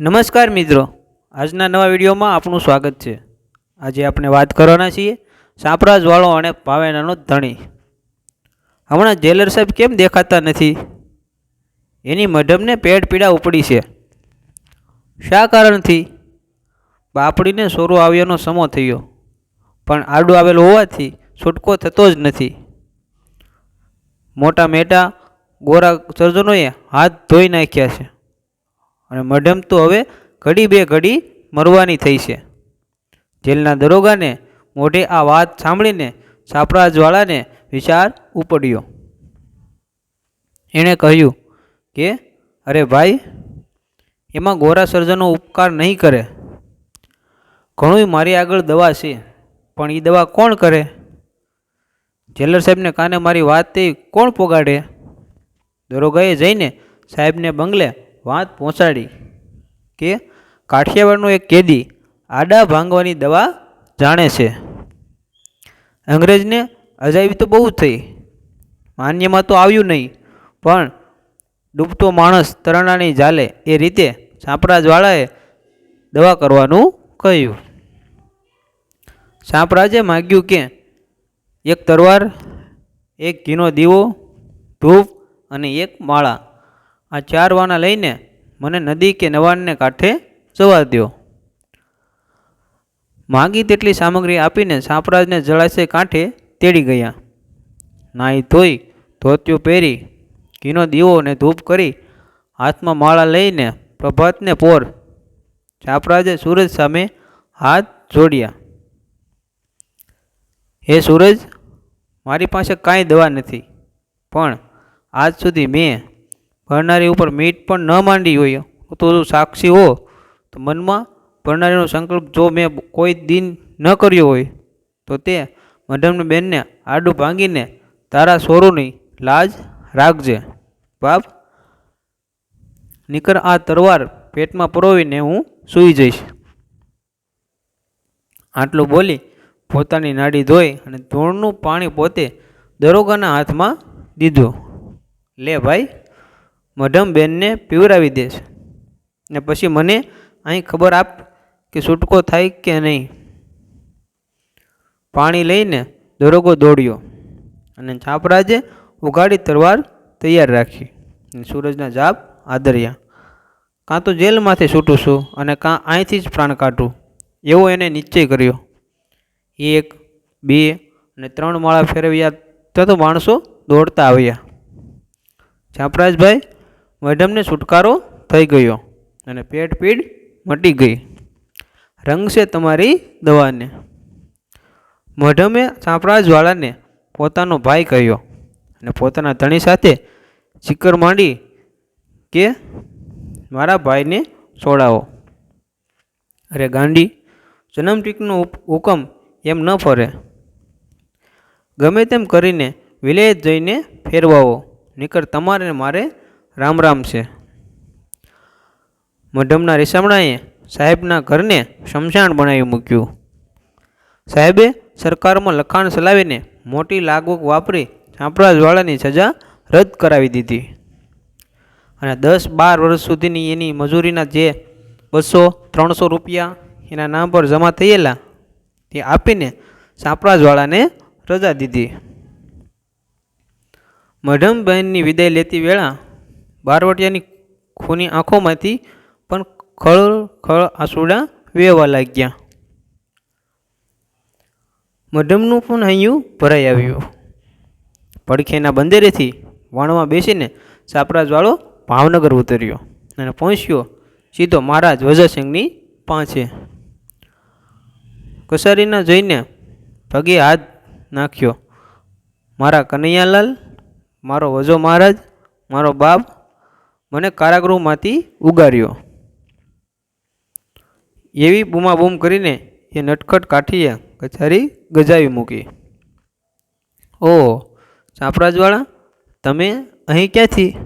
નમસ્કાર મિત્રો. આજના નવા વિડીયોમાં આપનું સ્વાગત છે. આજે આપણે વાત કરવાના છીએ સાંપરાજવાળો અને પાવેનાનો ધણી. હમણાં જેલર સાહેબ કેમ દેખાતા નથી? એની મઢમને પેટ પીડા ઉપડી છે. શા કારણથી? બાપડીને સોરો આવ્યાનો સમો થયો. પણ આડું આવેલો હોવાથી છૂટકો થતો જ નથી. મોટા મેટા ગોરા સર્જનોએ હાથ ધોઈ નાખ્યા છે. અને મઢમ તો હવે ઘડી બે ઘડી મરવાની થઈ છે. જેલના દરોગાને મોઢે આ વાત સાંભળીને સાપરાજવાળાને વિચાર ઉપડ્યો. એણે કહ્યું કે, અરે ભાઈ, એમાં ગોરા સર્જનો ઉપકાર નહીં કરે. ઘણું મારી આગળ દવા છે, પણ એ દવા કોણ કરે? જેલર સાહેબને કાને મારી વાત તે કોણ પોગાડે? દરોગાએ જઈને સાહેબને બંગલે વાત પહોંચાડી કે કાઠિયાવાડનો એક કેદી આડા ભાંગવાની દવા જાણે છે. અંગ્રેજને અજાયબી તો બહુ થઈ. માન્યમાં તો આવ્યું નહીં, પણ ડૂબતો માણસ તરણાની જાલે એ રીતે સાંપરાજવાળાએ દવા કરવાનું કહ્યું. સાંપરાજે માગ્યું કે એક તરવાર એક ઘીનો દીવો, ધૂપ અને એક માળા આ ચાર વાના લઈને મને નદી કે નવાણને કાંઠે જવા દો માગી તેટલી સામગ્રી આપીને સાંપરાજને જળાશય કાંઠે તેડી ગયા. નાહી ધોઈ, ધોતિયું પહેરી, ઘીનો દીવો અને ધૂપ કરી હાથમાં માળા લઈને પ્રભાતને પોર સાંપરાજે સૂરજ સામે હાથ જોડ્યા. હે સૂરજ, મારી પાસે કાંઈ દવા નથી, પણ આજ સુધી મેં ભરનારી ઉપર મીટ પણ ન માંડી હોય. તો સાક્ષી હો, તો મનમાં ભરનારીનો સંકલ્પ જો મેં કોઈ દિન ન કર્યો હોય, તો તે મધમની બેનને આડું ભાંગીને તારા સોરુની લાજ રાખજે. બાપ નીકર આ તરવાર પેટમાં પરોવીને હું સૂઈ જઈશ. આટલું બોલી પોતાની નાડી ધોઈ અને ધૂળનું પાણી પોતે દરોગાના હાથમાં દીધું. લે ભાઈ મઢમ બેનને પીવરાવી દેશ ને પછી મને અહીં ખબર આપ કે છૂટકો થાય કે નહીં. પાણી લઈને દરોગો દોડ્યો અને છાપરાજે ઉઘાડી તરવાર તૈયાર રાખી. સૂરજના જાપ આદર્યા. કાં તો જેલમાંથી છૂટું છું અને કાં અહીંથી જ પ્રાણ કાઢું. એવો એને નિશ્ચય કર્યો. એક, બે અને ત્રણ માળા ફેરવ્યા તો માણસો દોડતા આવ્યા. છાપરાજભાઈ મેડમને છુટકારો થઈ ગયો અને પેટ પીડ મટી ગઈ. રંગશે તમારી દવાને. મઢમે સાંપરાજવાળાને પોતાનો ભાઈ કહ્યો અને પોતાના ધણી સાથે ચીકર માંડી કે મારા ભાઈને છોડાવો. અરે ગાંડી જન્મટીકનો હુકમ એમ ન ફરે. ગમે તેમ કરીને વિલેજ જઈને ફેરવાવો નીકળ તમારે મારે રામ રામ છે. મઢમના રેસામણાએ સાહેબના ઘરને શમશાન બનાવી મૂક્યું. સાહેબે સરકારમાં લખાણ ચલાવીને મોટી લાગવક વાપરી છાપરાજવાળાની સજા રદ કરાવી દીધી. અને દસ બાર વર્ષ સુધીની એની મજૂરીના જે બસો, ત્રણસો રૂપિયા એના નામ પર જમા થયેલા તે આપીને સાંપરાજવાળાને રજા દીધી. મઢમ બહેનની વિદાય લેતી વેળા બારવટિયાની ખૂની આંખોમાંથી પણ ખળ ખળ આંસુડા વહેવા લાગ્યા. મઢમનું પણ હૈયું ભરાઈ આવ્યું. પડખેના બંદરેથી વાણમાં બેસીને સાપરાજવાળો ભાવનગર ઉતર્યો અને પહોંચ્યો સીધો મહારાજ વજયસિંહની પાંચે કસારીના જઈને પગે હાથ નાખ્યો. મારા કનૈયાલાલ, મારો વજો મહારાજ, મારો બાપ મને કારાગૃહમાંથી ઉગાર્યો. એવી બૂમાબૂમ કરીને એ નટખટ કાઠીએ કચારી ગજાવી મૂકી. ઓહ ચાપરાજવાળા તમે અહીં ક્યાંથી?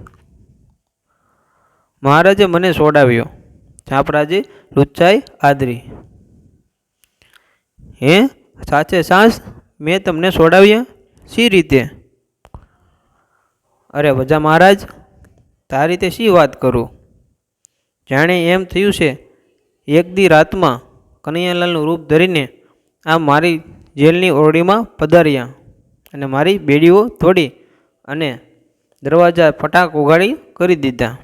મહારાજે મને સોડાવ્યો. ચાપરાજે લુચ્ચાઈ આદરી. હે, સાચે સાસ મેં તમને સોડાવ્યા? શી રીતે? અરે વજા મહારાજ તારી તે શી વાત કરું? જાણે એમ થયું છે, એક દી રાતમાં કનૈયાલાલનું રૂપ ધરીને આ મારી જેલની ઓરડીમાં પધાર્યા અને મારી બેડીઓ તોડી અને દરવાજા ફટાક ઉગાડી કરી દીધા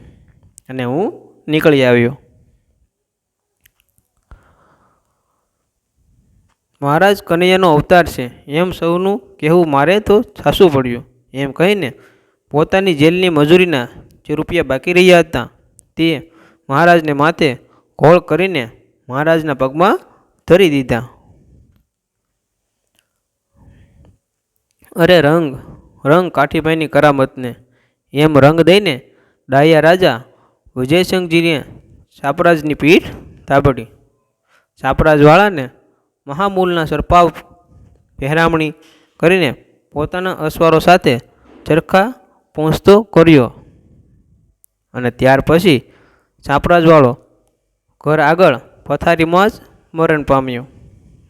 અને હું નીકળી આવ્યો. મહારાજ કનૈયાનો અવતાર છે, એમ સૌનું કહેવું મારે તો છાસું પડ્યું. એમ કહીને પોતાની જેલની મજૂરીના જે રૂપિયા બાકી રહ્યા હતા તે મહારાજને માથે ઘોળ કરીને મહારાજના પગમાં ધરી દીધા. અરે રંગ રંગ કાઠીભાઈની કરામતને. એમ રંગ દઈને ડાયા રાજા વિજયસિંહજીને સાપરાજની પીઠ તાબડી. સાપરાજવાળાને મહામૂલના સરપાવ પહેરામણી કરીને પોતાના અસવારો સાથે ચરખા પહોંચતો કર્યો. અને ત્યાર પછી ચાપરાજવાળો ઘર આગળ પથારીમાં જ મરણ પામ્યો.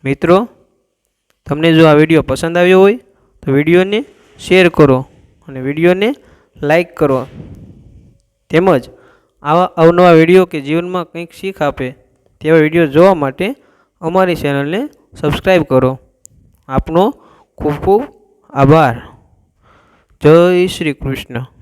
મિત્રો, તમને જો આ વીડિયો પસંદ આવ્યો હોય, તો વિડીયોને શેર કરો અને વિડીયોને લાઈક કરો. તેમજ આવા અવનવા વીડિયો કે જીવનમાં કંઈક શીખ આપે તેવા વીડિયો જોવા માટે અમારી ચેનલને સબસ્ક્રાઈબ કરો. આપનો ખૂબ ખૂબ આભાર. જય શ્રી કૃષ્ણ.